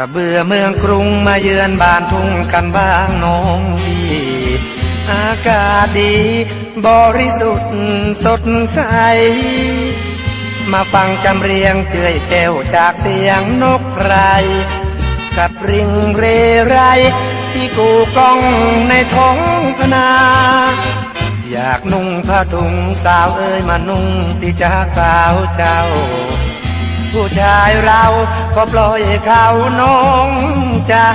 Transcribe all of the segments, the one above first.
ถ้าเบื่อเมืองกรุงมาเยือนบ้านทุ่งกันบ้างน้องพี่อากาศดี บริสุทธิ์สดใส มาฟังจำเรียงเจือยแก้วจากเสียงนกไพรกับริงเรไรที่กูกองในท้องพนา อยากนุ่งผ้าถุงสาวเอ้ยมานุ่งสิจ้าสาวเจ้า ผู้ชายเราก็ปล่อยเขาน้องจ้า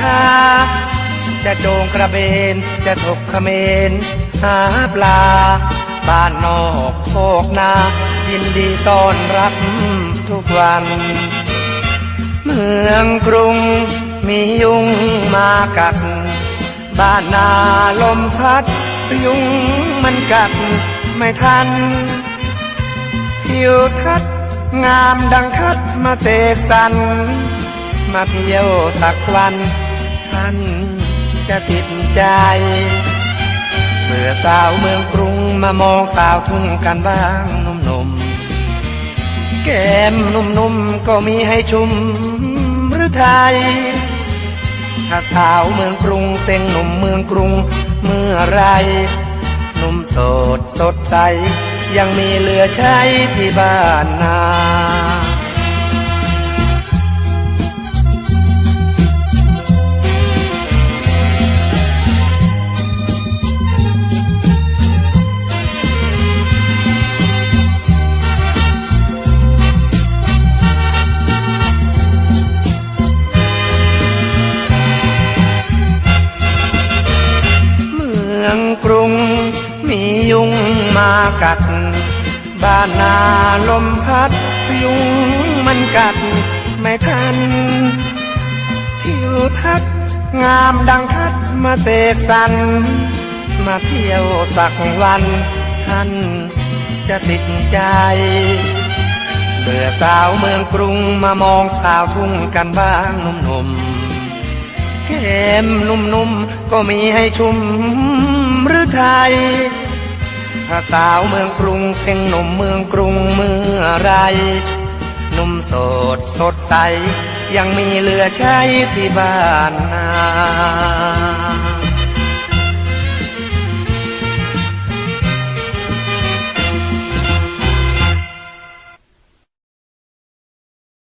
จะโจงกระเบน จะถกเขมรหาปลา บ้านนอกโคกนา ยินดีต้อนรับทุกวัน เมืองกรุงมียุงมากัด บ้านนาลมพัด ยุงมันกัด ไม่ทันทิวทัศ งามดังคัดมาเสกสรรมาเที่ยวสักวันท่านจะติดใจ เมื่อสาวเมืองกรุงมามองสาวทุ่งกันบ้างหนุ่มๆแก้มนุ่มๆก็มีให้ชุมหรือไทย ถ้าสาวเมืองกรุงเซ็งหนุ่มเมืองกรุงเมื่อไรหนุ่มโสดสดใสยังมีเหลือใช้ที่บ้านนา กัด บ้านนาลมพัดยุงมันกัดไม่ทันทิวทัศน์งามดังทัดมาเสกสรรมาเที่ยวสักวันท่านจะติดใจ เบื่อสาวเมืองกรุงมามองสาวทุ่งกันบ้างหนุ่มๆแก้มนุ่มๆก็มีให้ชุมหรือไทย ถ้าสาวเมืองกรุงเพ่งหนุ่มเมืองกรุงเมื่อไรหนุ่มโสดสดใส ยังมีเหลือใช้ที่บ้านนา